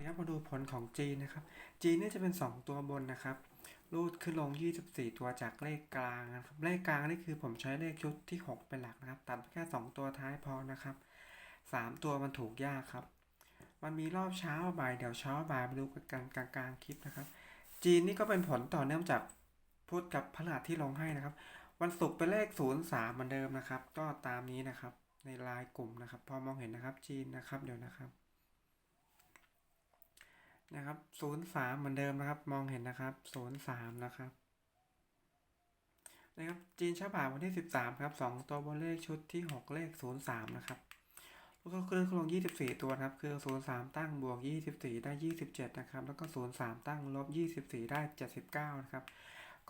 ดีครับมาดูผลของจีนนะครับจีนนี่จะเป็น 2 ตัวบนนะครับรูดขึ้นลง 24 ตัวจากเลขกลางนะครับเลขกลางนี่คือผมใช้เลขชุดที่ 6 เป็นหลักนะครับ ตัดแค่ 2 ตัวท้ายพอนะครับ 3 ตัวมันถูกยากครับ มันมีรอบเช้าบ่ายเดี๋ยวเช้าบ่ายมาดูกันกลางกลางๆคลิปนะครับ จีนนี่ก็เป็นผลต่อเนื่องจากพุธกับพฤหัสที่ลงให้นะครับ วันศุกร์เป็นเลข 03เหมือนเดิมนะครับ ก็ตามนี้นะครับในลน์กลุ่มนะครับ พอมองเห็นนะครับจีนนะครับเดี๋ยวนะครับ นะครับ03เหมือนเดิมนะครับ มองเห็นนะครับ03นะครับนะครับจีนฉบับวันที่13ครับ2ตัวบนเลขชุดที่6เลข03นะครับแล้วก็คลื่นลง24ตัวครับ คือ03ตั้งบวก24ได้27นะครับ แล้วก็03ตั้งลบ24ได้79นะครับ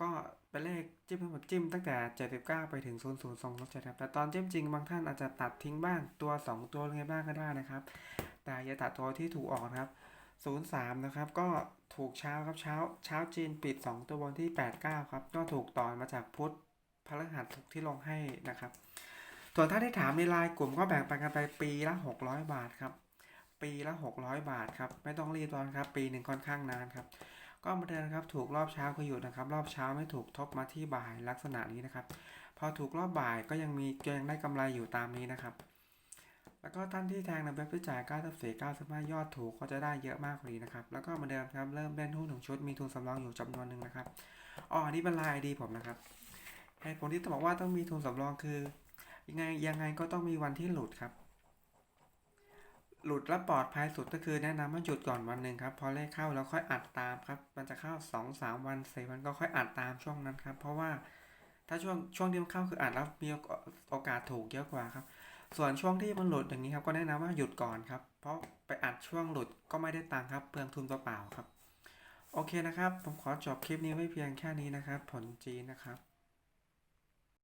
ก็เป็นเลขจิ้มทั้งหมดจิ้มตั้งแต่79ไปถึง00207ครับ แต่ตอนจิ้มจริงบางท่านอาจจะตัดทิ้งบ้างตัว2ตัวอะไรบ้างก็ได้นะครับ แต่อย่าตัดตัวที่ถูกออกนะครับ 03 นะครับ ก็ถูกเช้าครับเช้าเช้าจีนปิด 2 ตัวบนที่ 89 ครับก็ถูกต่อมาจากพุทธพฤหัสศุกที่ลงให้นะครับ ส่วนถ้าได้ถามในไลน์กลุ่มก็แบ่งปันกันไปปีละ 600 บาทครับ ปีละ 600 บาทครับ ไม่ต้องรีบร้อนครับ ปีหนึ่งค่อนข้างนานครับ ก็มาเดินครับถูกรอบเช้าก็อยู่นะครับ รอบเช้าไม่ถูกทบมาที่บ่ายลักษณะนี้นะครับ พอถูกรอบบ่ายก็ยังมียังได้กำไรอยู่ตามนี้นะครับ แล้วก็ท่านที่แทงในเว็บที่จ่าย94 9 5ยอดถูกก็จะได้เยอะมากกว่านี้นะครับ แล้วก็มาเดิมครับเริ่มเล่นหุ้นหนึ่งชุดมีทุนสำรองอยู่จำนวนหนึ่งนะครับอ๋อนนี้เป็นลน์ไอดีผมนะครับเหตุผลที่ต้องบอกว่าต้องมีทุนสำรองคือ ยังไงยังไงก็ต้องมีวันที่หลุดครับ หลุดและปลอดภัยสุดก็คือแนะนำว่าหยุดก่อนวันหนึ่งครับพอเลขเข้าแล้วค่อยอัดตามครับ มันจะเข้า 2 3 วัน4วันก็ค่อยอัดตามช่วงนั้นครับ เพราะว่าถ้าช่วงช่วงที่มันเข้าคืออัดแล้วมีโอกาสถูกเยอะกว่าครับ ส่วนช่วงที่มันหลุดอย่างนี้ครับก็แนะนำว่าหยุดก่อนครับ เพราะไปอัดช่วงหลุดก็ไม่ได้ตังค์ครับเปลืองทุนเปล่าๆครับ โอเคนะครับ ผมขอจบคลิปนี้ไว้เพียงแค่นี้นะครับ ผลจีนนะครับ